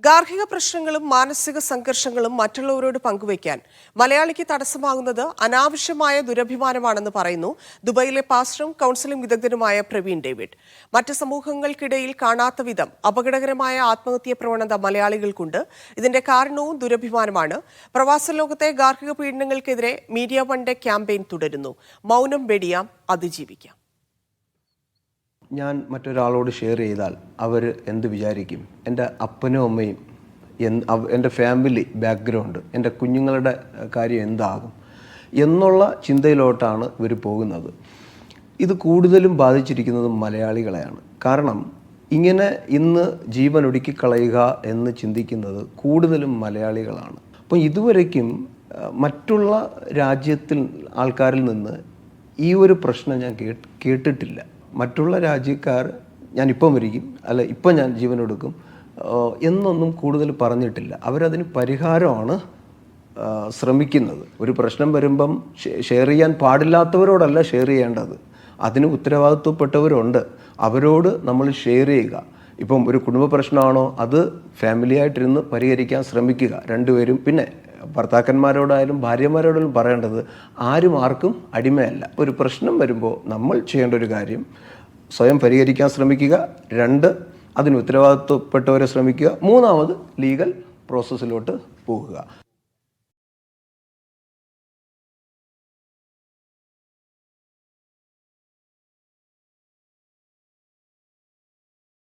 ഗാർഹിക പ്രശ്നങ്ങളും മാനസിക സംഘർഷങ്ങളും മറ്റുള്ളവരോട് പങ്കുവയ്ക്കാൻ മലയാളിക്ക് തടസ്സമാകുന്നത് അനാവശ്യമായ ദുരഭിമാനമാണെന്ന് പറയുന്നു ദുബൈയിലെ പാസ്റ്ററും കൗൺസിലിംഗ് വിദഗ്ധനുമായ പ്രവീൺ ഡേവിഡ്. മറ്റ് സമൂഹങ്ങൾക്കിടയിൽ കാണാത്ത വിധം അപകടകരമായ ആത്മഹത്യ പ്രവണത മലയാളികൾക്കുണ്ട്. ഇതിന്റെ കാരണവും ദുരഭിമാനമാണ്. പ്രവാസ ലോകത്തെ ഗാർഹിക പീഡനങ്ങൾക്കെതിരെ മീഡിയ വൺ ഡേ ക്യാമ്പയിൻ തുടരുന്നു. മൗനം വെടിയാം അതിജീവിക്കാം. ഞാൻ മറ്റൊരാളോട് ഷെയർ ചെയ്താൽ അവർ എന്ത് വിചാരിക്കും? എന്റെ അപ്പനും അമ്മയും എന്റെ ഫാമിലി ബാക്ക്ഗ്രൗണ്ട് എന്റെ കുഞ്ഞുങ്ങളുടെ കാര്യം എന്താകും? എന്നുള്ള ചിന്തയിലോട്ടാണ് ഇവർ പോകുന്നത്. ഇത് കൂടുതലും ബാധിച്ചിരിക്കുന്നത് മലയാളികളെയാണ്. കാരണം ഇങ്ങനെ ഇന്ന് ജീവൻ ഒടുക്കിക്കളയുക എന്ന് ചിന്തിക്കുന്നത് കൂടുതലും മലയാളികളാണ്. അപ്പോൾ ഇതുവരയ്ക്കും മറ്റുള്ള രാജ്യത്തിൽ ആൾക്കാരിൽ നിന്ന് ഈ ഒരു പ്രശ്നം ഞാൻ കേട്ടിട്ടില്ല. മറ്റുള്ള രാജ്യക്കാർ ഞാൻ ഇപ്പം മരിക്കും അല്ല ഇപ്പം ഞാൻ ജീവൻ എടുക്കും എന്നൊന്നും കൂടുതൽ പറഞ്ഞിട്ടില്ല. അവരതിന് പരിഹാരമാണ് ശ്രമിക്കുന്നത്. ഒരു പ്രശ്നം വരുമ്പം ഷെയർ ചെയ്യാൻ പാടില്ലാത്തവരോടല്ല ഷെയർ ചെയ്യേണ്ടത്. അതിന് ഉത്തരവാദിത്വപ്പെട്ടവരുണ്ട്. അവരോട് നമ്മൾ ഷെയർ ചെയ്യുക. ഇപ്പം ഒരു കുടുംബ പ്രശ്നമാണോ അത് ഫാമിലിയായിട്ടിരുന്ന് പരിഹരിക്കാൻ ശ്രമിക്കുക. രണ്ടുപേരും പിന്നെ ഭർത്താക്കന്മാരോടായാലും ഭാര്യമാരോടായാലും പറയേണ്ടത് ആരും ആർക്കും അടിമയല്ല. ഒരു പ്രശ്നം വരുമ്പോൾ നമ്മൾ ചെയ്യേണ്ട ഒരു കാര്യം സ്വയം പരിഹരിക്കാൻ ശ്രമിക്കുക. രണ്ട് അതിന് ഉത്തരവാദിത്വപ്പെട്ടവരെ ശ്രമിക്കുക. മൂന്നാമത് ലീഗൽ പ്രോസസ്സിലോട്ട് പോകുക.